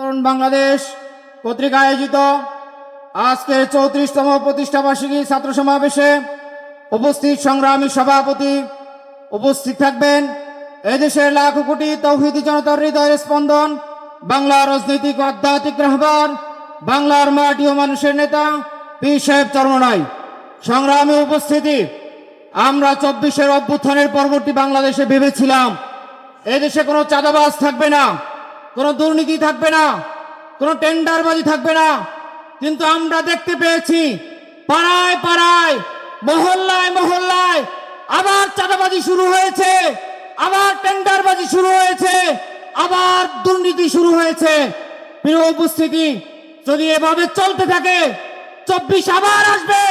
তরুণ বাংলাদেশ পত্রিকা আয়োজিত আজকের চৌত্রিশতম প্রতিষ্ঠাবার্ষিকী ছাত্র সমাবেশে উপস্থিত সংগ্রামী সভাপতি উপস্থিত থাকবেন। এদেশের লাখো কোটি তৌহিদি জনতার হৃদয়ের স্পন্দন, বাংলার রাজনৈতিক আধ্যাত্মিক রাহবার, বাংলার মাটি ও মানুষের নেতা পি সাহেব চরমনাই। সংগ্রামী উপস্থিতি, আমরা চব্বিশের অভ্যুত্থানের পরবর্তী বাংলাদেশে ভেবেছিলাম। এদেশে কোনো চাঁদাবাজ থাকবে না। কোনো দুর্নীতি থাকবে না, কোনো টেন্ডারবাজি থাকবে না। কিন্তু আমরা দেখতে পেয়েছি, পাড়ায় পাড়ায়, মহল্লায় মহল্লায় আবার চাঁদাবাজি শুরু হয়েছে, আবার টেন্ডারবাজি শুরু হয়েছে, আবার দুর্নীতি শুরু হয়েছে। প্রিয় উপস্থিতি, যদি এভাবে চলতে থাকে, চব্বিশ আবার আসবে,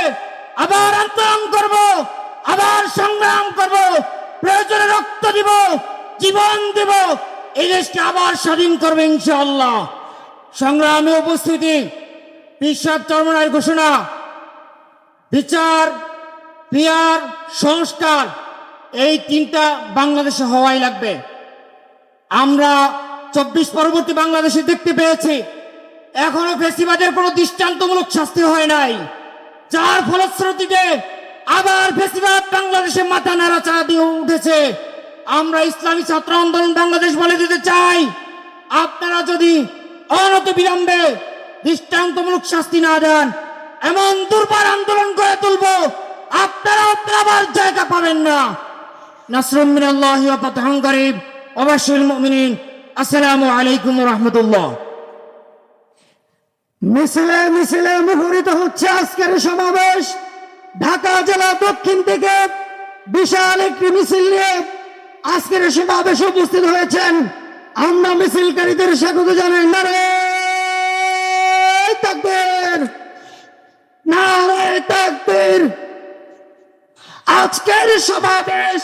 আবার আন্দোলন করব, আবার সংগ্রাম করব, প্রয়োজনে রক্ত দিব, জীবন দেব এই দেশকে আবার স্বাধীন করবে ইনশাআল্লাহ। সংগ্রামে উপস্থিতি বিশ্বাস চর্মনার ঘোষণা, বিচার পিয়ার সংস্কার, এই তিনটা বাংলাদেশে হওয়াই লাগবে। আমরা চব্বিশ পরবর্তী বাংলাদেশে দেখতে পেয়েছি, এখনও ফেসিবাদের কোনো দৃষ্টান্তমূলক শাস্তি হয় নাই। যার ফলশ্রুতিতে আবার ফেসিবাদ বাংলাদেশে মাথা নাড়াচাড়া দিয়ে উঠেছে। আমরা ইসলামী ছাত্র আন্দোলন বাংলাদেশ বলে দিতে চাই। আপনারা যদি অনত বিলম্বে দৃষ্টান্তমূলক শাস্তি না দেন, এমন দুর্বার আন্দোলন করে তুলব, আপনারা আবার জায়গা পাবেন না। মুমিনিন, আসসালামু আলাইকুম মিছিলে মিছিলে হচ্ছে আজকের সমাবেশ। ঢাকা জেলা দক্ষিণ থেকে বিশাল একটি মিছিল নিয়ে আজকের সমাবেশে উপস্থিত হয়েছেন আমরা মিছিলকারীদের স্বাগত জানাই। নারে তাকবীর! নারে তাকবীর! আজকের সমাবেশ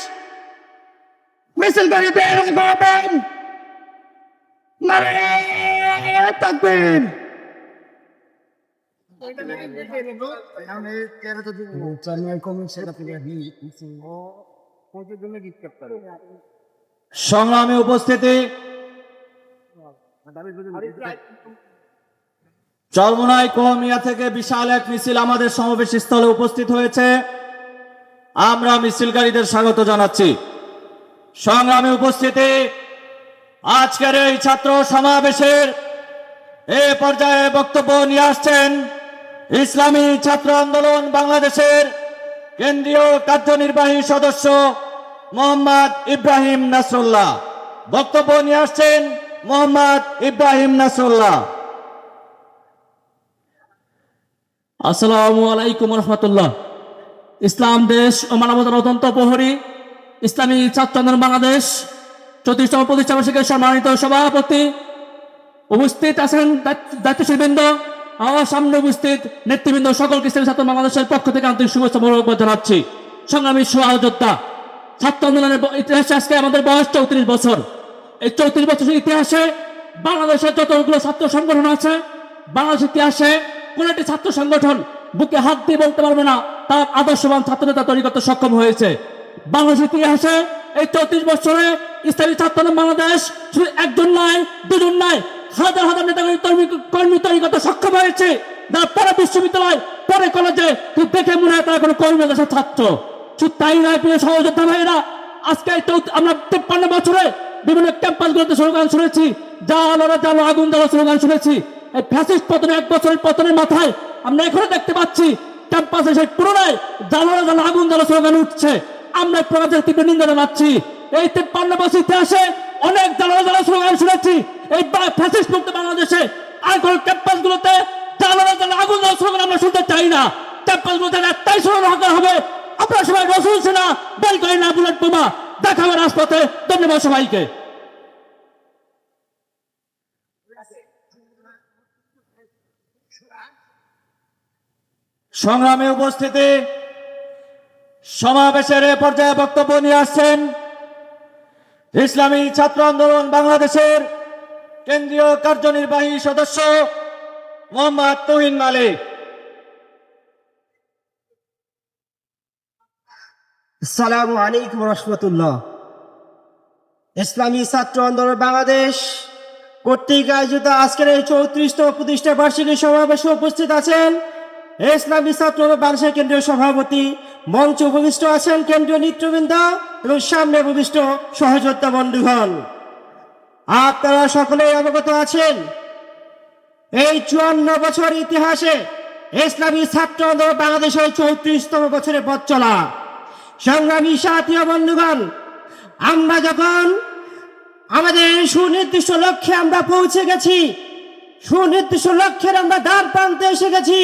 মিছিলকারীদের গবেন নারে তাকবীর! সংগ্রামে উপস্থিতি। চরমনাই কৌমিয়া থেকে বিশাল এক মিছিল আমাদের সমাবেশ স্থলে উপস্থিত হয়েছে। আমরা মিছিলকারীদের স্বাগত জানাচ্ছি। সংগ্রামে উপস্থিতি, আজকের এই ছাত্র সমাবেশের এ পর্যায়ে বক্তব্য নিয়ে আসছেন ইসলামী ছাত্র আন্দোলন বাংলাদেশের কেন্দ্রীয় কার্যনির্বাহী সদস্য মোহাম্মদ ইব্রাহিম নাসরুল্লাহ। বক্তব্য নিয়ে আসছেন মোহাম্মদ ইব্রাহিম নাসরুল্লাহ। আসসালামু আলাইকুম রহমতুল্লাহ। ইসলাম দেশ ও মানবতার অত্যন্ত প্রহরী, ইসলামী ছাত্র বাংলাদেশ চৌত্রিশতম প্রতিষ্ঠাবার্ষিকের সম্মানিত সভাপতি উপস্থিত আছেন দায়িত্ব- দায়িত্বশীল আমার সামনে উপস্থিত নেতৃবৃন্দ সকলকে ইসলামী ছাত্র বাংলাদেশের পক্ষ থেকে আন্তরিক শুভেচ্ছা মোবারকবাদ জানাচ্ছি। সংগ্রামী সহযোদ্ধা ছাত্র আন্দোলনের ইতিহাসে আজকে আমাদের বয়স চৌত্রিশ বছর। এই চৌত্রিশ বছরের ইতিহাসে বাংলাদেশের যতগুলো ছাত্র সংগঠন আছে, বাংলাদেশ ইতিহাসে কোন একটি ছাত্র সংগঠন বুকে হাত দিয়ে বলতে পারবে না, তার আদর্শবান ছাত্র নেতা তৈরি করতে সক্ষম হয়েছে। বাংলাদেশের ইতিহাসে এই চৌত্রিশ বছরে ইসলামী ছাত্র বাংলাদেশ, শুধু একজন নয়, দুজন নয়, হাজার হাজার নেতা কর্মী তৈরি করতে সক্ষম হয়েছে। যারা পরে বিশ্ববিদ্যালয়, পরে কলেজে দেখে মনে হয় তারা কোনো কর্মী ছাত্র। শুধু তাই নয়, প্রিয় সহযোদ্ধা ভাইয়েরা। আজকে আমরা তিপ্পান্ন বছরে বিভিন্ন ক্যাম্পাসগুলোতে স্লোগান শুনেছি। জালো জালো আগুন জ্বালো স্লোগান শুনেছি। এই ফ্যাসিস্ট পতনে, এক বছরের পতনের মাথায় আমরা এখনও দেখতে পাচ্ছি ক্যাম্পাসে সেই পুনরায় জালো জালো আগুন জ্বালো স্লোগান উঠছে। আমরা প্রকাশের তীব্র নিন্দা জানাচ্ছি। এই তিপ্পান্ন বছর ইতিহাসে অনেক জ্বালো জ্বালো স্লোগান শুনেছি। এই ফ্যাসিস্ট মুক্ত বাংলাদেশে আর কোন ক্যাম্পাসগুলোতে জালো জালো আগুন জ্বালো স্লোগান আমরা শুনতে চাই না। ক্যাম্পাসগুলোতে একটাই স্লোগান হবে আপনারা সবাই রসুন সেনা বের করে না বুলেট বোমা। দেখাবে রাজপথে। ধন্যবাদ সবাইকে। সংগ্রামে উপস্থিতি। সমাবেশের এ পর্যায়ে বক্তব্য নিয়ে আসছেন ইসলামী ছাত্র আন্দোলন বাংলাদেশের কেন্দ্রীয় কার্যনির্বাহী সদস্য মোহাম্মদ তুহিন মালিক। আসসালামু আলাইকুম রহমতুল্লাহ। ইসলামী ছাত্র আন্দোলন বাংলাদেশ কর্তৃক আয়োজিত আজকের এই চৌত্রিশতম প্রতিষ্ঠা বার্ষিকী সমাবেশে উপস্থিত আছেন ইসলামী ছাত্র বাংলাদেশের কেন্দ্রীয় সভাপতি, মঞ্চ উপবিষ্ট আছেন কেন্দ্রীয় নেতৃবৃন্দ এবং সামনে উপবিষ্ট সহযোদ্ধা বন্ধুগণ। আপনারা সকলেই অবগত আছেন, এই চুয়ান্ন বছর ইতিহাসে ইসলামী ছাত্র আন্দোলন বাংলাদেশের চৌত্রিশতম বছরে পথ চলা। সংগ্রামী সাথী বন্ধুগণ, আমরা যখন আমাদের সুনির্দিষ্ট লক্ষ্যে আমরা পৌঁছে গেছি, সুনির্দিষ্ট লক্ষ্যের আমরা দ্বার প্রান্তে এসে গেছি,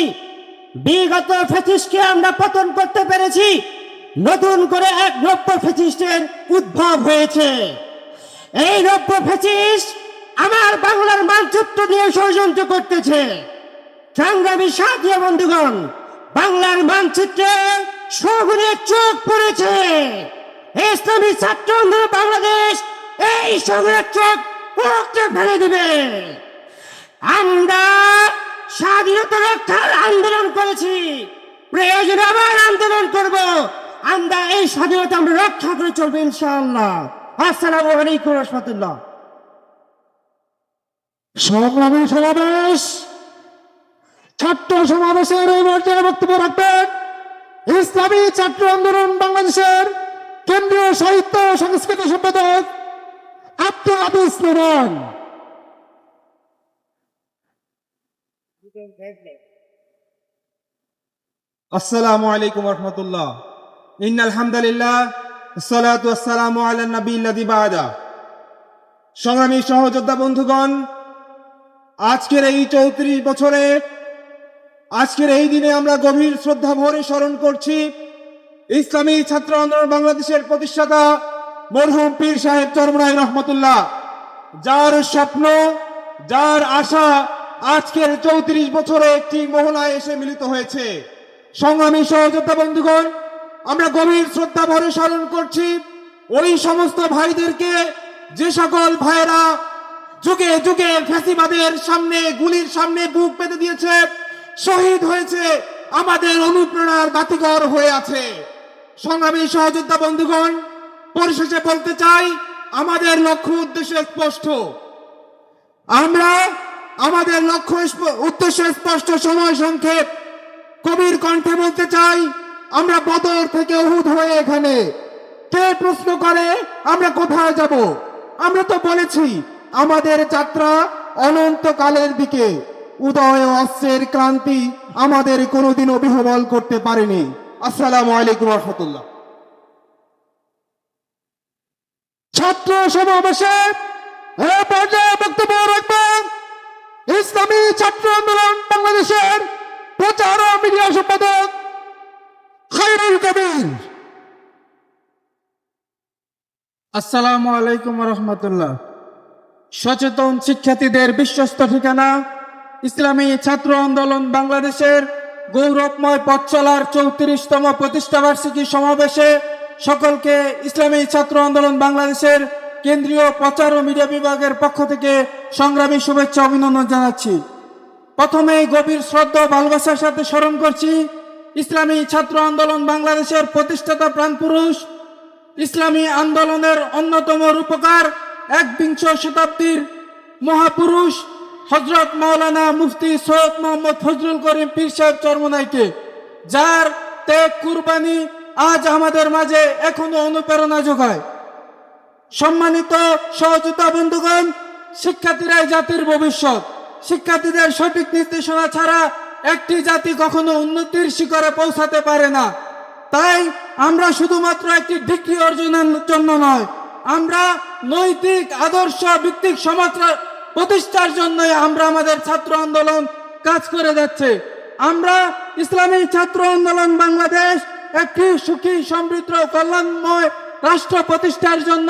বিগত ফেসিসকে আমরা পতন করতে পেরেছি, নতুন করে এক নব্য ফেসিস্টের উদ্ভব হয়েছে। এই নব্য ফেসিস আমার বাংলার মানচিত্র নিয়ে ষড়যন্ত্র করতেছে। সংগ্রামী সাথী বন্ধুগণ, বাংলার মানচিত্রে সগুনের চোখ পড়েছে। ইসলামী ছাত্র বাংলাদেশ এই সগুনের চোখ পড়তে ফেলে দেবে। আমরা স্বাধীনতা রক্ষার আন্দোলন করেছি। প্রয়োজনে আবার আন্দোলন করব। আমরা এই স্বাধীনতা আমরা রক্ষা করে চলবো ইনশাআল্লাহ। আসসালামু আলাইকুম রহমতুল্লাহ। সংগ্রামী সমাবেশ, ছাত্র সমাবেশের এই মর্যাদা বক্তব্য রাখবেন। ইসলামী ছাত্র আন্দোলন বাংলাদেশের কেন্দ্রীয় সাহিত্য সংস্কৃতি সম্পাদক আব্দুল আদিস আসসালামু আলাইকুম রহমতুল্লাহ ইন আলহামদুলিল্লাহ আসসালামু আলা নবী বাদা। সংগ্রামী সহযোদ্ধা বন্ধুগণ, আজকের এই চৌত্রিশ বছরে আজকের এই দিনে আমরা গভীর শ্রদ্ধা ভরে স্মরণ করছি ইসলামী ছাত্র আন্দোলন বাংলাদেশের প্রতিষ্ঠাতা মরহুম পীর সাহেব চরমরাই রহমতুল্লাহ, যার স্বপ্ন, যার আশা আজকের চৌত্রিশ বছরে একটি মহলায় এসে মিলিত হয়েছে। সংগ্রামী সহযোদ্ধা বন্ধুগণ, আমরা গভীর শ্রদ্ধা ভরে স্মরণ করছি, ওই সমস্ত ভাইদেরকে যে সকল ভাইরা যুগে যুগে ফ্যাসিবাদের সামনে, গুলির সামনে বুক পেতে দিয়েছে শহীদ হয়েছে, আমাদের অনুপ্রেরণার বাতিঘর হয়ে আছে। সংগ্রামী সহযোদ্ধা বন্ধুগণ, পরিশেষে বলতে চাই, আমাদের লক্ষ্য উদ্দেশ্য স্পষ্ট। আমরা আমাদের লক্ষ্য উদ্দেশ্য স্পষ্ট সময় সংক্ষেপ। কবির কণ্ঠে বলতে চাই, আমরা বদর থেকে উহুদ হয়ে এখানে। কে প্রশ্ন করে, আমরা কোথায় যাব? আমরা তো বলেছি, আমাদের যাত্রা অনন্তকালের দিকে। উদয় অস্ত্রের ক্রান্তি আমাদের কোনোদিনও বিহবল করতে পারেনি। আসসালামু আলাইকুম রহমতুল্লাহ। ছাত্র সমাবেশে পর্যায়ে বক্তব্য রাখবেন, ইসলামী ছাত্র আন্দোলন বাংলাদেশের প্রচার ও মিডিয়া সম্পাদক খায়রুল কবির। আসসালামু আলাইকুম রহমতুল্লাহ। সচেতন শিক্ষার্থীদের বিশ্বস্ত ঠিকানা ইসলামী ছাত্র আন্দোলন বাংলাদেশের গৌরবময় পথ চলার চৌত্রিশতম প্রতিষ্ঠাবার্ষিকী সমাবেশে সকলকে ইসলামী ছাত্র আন্দোলন বাংলাদেশের কেন্দ্রীয় প্রচার ও মিডিয়া বিভাগের পক্ষ থেকে সংগ্রামী শুভেচ্ছা অভিনন্দন জানাচ্ছি। প্রথমে গভীর শ্রদ্ধা ভালোবাসার সাথে স্মরণ করছি, ইসলামী ছাত্র আন্দোলন বাংলাদেশের প্রতিষ্ঠাতা প্রাণপুরুষ, ইসলামী আন্দোলনের অন্যতম রূপকার একবিংশ শতাব্দীর মহাপুরুষ হজরত মাওলানা মুফতি সৈয়দ মোহাম্মদ ফজলুল করিম পীর সাহেব চরমনাইকে, যার ত্যাগ কুরবানি আজ আমাদের মাঝে এখনও অনুপ্রেরণা যোগায়। সম্মানিত সহযোদ্ধা বন্ধুগণ শিক্ষার্থীরাই জাতির ভবিষ্যৎ। শিক্ষার্থীদের সঠিক নির্দেশনা ছাড়া একটি জাতি কখনো উন্নতির শিখরে পৌঁছাতে পারে না। তাই আমরা শুধুমাত্র একটি ডিগ্রি অর্জনের জন্য নয়, আমরা নৈতিক, আদর্শ, ভিত্তিক সমাজ প্রতিষ্ঠার জন্য আমরা আমাদের ছাত্র আন্দোলন কাজ করে যাচ্ছে। আমরা ইসলামী ছাত্র আন্দোলন বাংলাদেশ একটি সুখী, সমৃদ্ধ, কল্যাণময় রাষ্ট্র প্রতিষ্ঠার জন্য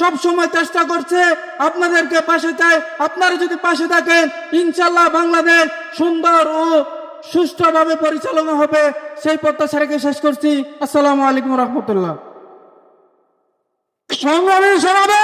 সব সময় চেষ্টা করছে। আপনাদেরকে পাশে চাই। আপনারা যদি পাশে থাকেন ইনশাল্লাহ বাংলাদেশ সুন্দর ও সুষ্ঠুভাবে পরিচালনা হবে। সেই প্রত্যাশা রেখে শেষ করছি। আসসালামু আলাইকুম রহমতুল্লাহ। সংগ্রামী সমাবেশ